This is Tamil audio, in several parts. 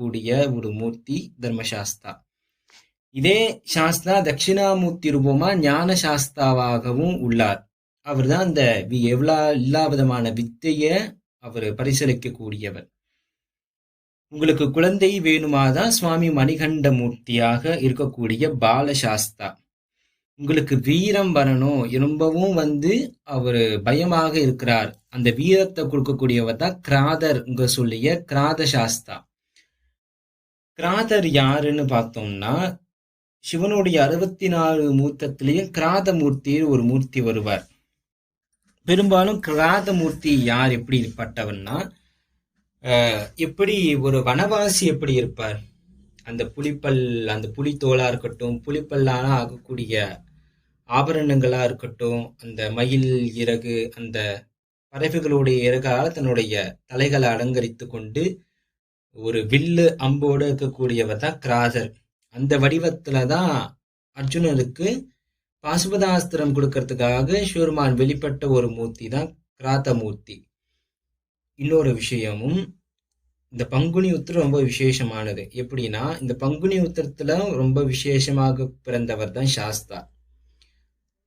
கூடிய ஒரு மூர்த்தி தர்மசாஸ்தா. இதே சாஸ்தா தட்சிணாமூர்த்தி ரூபமா ஞான சாஸ்தாவாகவும் உள்ளார். அவர் தான் அந்த வி- எவ்வளா எல்லா விதமான வித்தைய அவர் பரிசளிக்கக்கூடியவர். உங்களுக்கு குழந்தை வேணுமாதான் சுவாமி மணிகண்ட மூர்த்தியாக இருக்கக்கூடிய பாலசாஸ்தா. உங்களுக்கு வீரம் வரணும் ரொம்பவும் வந்து அவர் பயமாக இருக்கிறார். அந்த வீரத்தை கொடுக்கக்கூடியவர் தான் கிராதர் உங்க சொல்லிய கிராத சாஸ்தா கிராதர் யாருன்னு பார்த்தோம்னா சிவனுடைய அறுபத்தி நாலு மூர்த்தத்திலையும் கிராதமூர்த்தி ஒரு மூர்த்தி வருவார். பெரும்பாலும் கிராதமூர்த்தி யார் எப்படிப்பட்டவன்னா அஹ், எப்படி ஒரு வனவாசி எப்படி இருப்பார்? அந்த புலிப்பல் அந்த புலித்தோலா இருக்கட்டும் புலிப்பல்லான ஆகக்கூடிய ஆபரணங்களா இருக்கட்டும் அந்த மயில் இறகு அந்த பறவைகளுடைய இறகால தன்னுடைய தலைகளை அலங்கரித்து கொண்டு ஒரு வில்லு அம்போடு இருக்கக்கூடியவர் தான் கிராதர் அந்த வடிவத்துல தான் அர்ஜுனனுக்கு பாசுபதாஸ்திரம் கொடுக்கறதுக்காக ஷூர்மான் வெளிப்பட்ட ஒரு மூர்த்தி தான் கிராத மூர்த்தி இன்னொரு விஷயமும் இந்த பங்குனி உத்திரம் ரொம்ப விசேஷமானது. எப்படின்னா இந்த பங்குனி உத்திரத்துல ரொம்ப விசேஷமாக பிறந்தவர் தான் சாஸ்தா.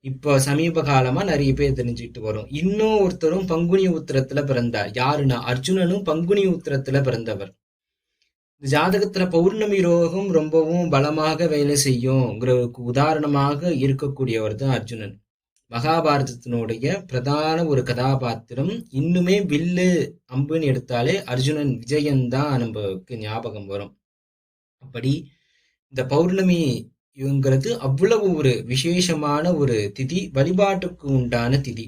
இப்போ சமீப காலமா நிறைய பேர் தெரிஞ்சுட்டு வரும். இன்னும் ஒருத்தரும் பங்குனி உத்திரத்துல பிறந்தார். யாருன்னா அர்ஜுனனும் பங்குனி உத்திரத்துல பிறந்தவர். ஜாதகத்துல பௌர்ணமி ரோகம் ரொம்பவும் பலமாக வேலை செய்யும்ங்கிறதுக்கு உதாரணமாக இருக்கக்கூடியவர் தான் அர்ஜுனன். மகாபாரதத்தினுடைய பிரதான ஒரு கதாபாத்திரம் இன்னுமே வில்லு அம்புன்னு எடுத்தாலே அர்ஜுனன் விஜயன் தான் நம்மளுக்கு ஞாபகம் வரும். அப்படி இந்த பௌர்ணமி இவங்கிறது அவ்வளவு ஒரு விசேஷமான ஒரு திதி வழிபாட்டுக்கு உண்டான திதி.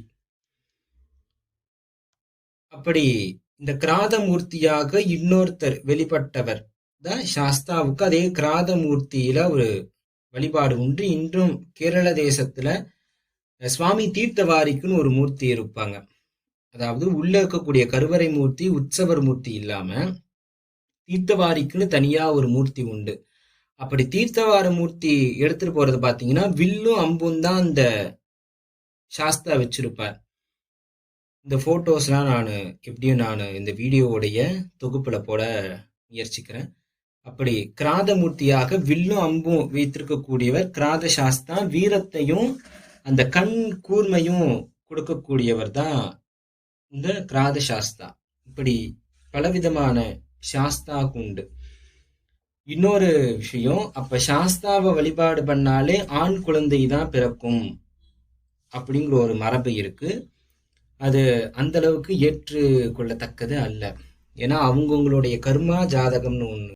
அப்படி இந்த கிராதமூர்த்தியாக இன்னொருத்தர் வெளிப்பட்டவர். தான் சாஸ்தாவுக்கு அதே கிராதமூர்த்தியில ஒரு வழிபாடு உண்டு. இன்றும் கேரள தேசத்துல சுவாமி தீர்த்தவாரிக்குன்னு ஒரு மூர்த்தி இருப்பாங்க. அதாவது உள்ள இருக்கக்கூடிய கருவறை மூர்த்தி உற்சவர் மூர்த்தி இல்லாம தீர்த்தவாரிக்குன்னு தனியா ஒரு மூர்த்தி உண்டு. அப்படி தீர்த்தவார மூர்த்தி எடுத்துட்டு போறது பாத்தீங்கன்னா வில்லும் அம்பும் தான் அந்த சாஸ்தா வச்சிருப்பார். இந்த ஃபோட்டோஸ்லாம் நான் எப்படியும் நான் இந்த வீடியோவுடைய தொகுப்பில் போட முயற்சிக்கிறேன். அப்படி கிராதமூர்த்தியாக வில்லும் அம்பும் வைத்திருக்கக்கூடியவர் கிராத சாஸ்தா வீரத்தையும் அந்த கண் கூர்மையும் கொடுக்கக்கூடியவர் தான் இந்த கிராத சாஸ்தா இப்படி பலவிதமான சாஸ்தா உண்டு. இன்னொரு விஷயம் அப்ப சாஸ்தாவை வழிபாடு பண்ணாலே ஆண் குழந்தை தான் பிறக்கும் அப்படிங்கிற ஒரு மரபு இருக்கு. அது அந்த அளவுக்கு ஏற்றுக்கொள்ளத்தக்கது அல்ல. ஏன்னா அவங்கவுங்களுடைய கர்மா ஜாதகம்னு ஒண்ணு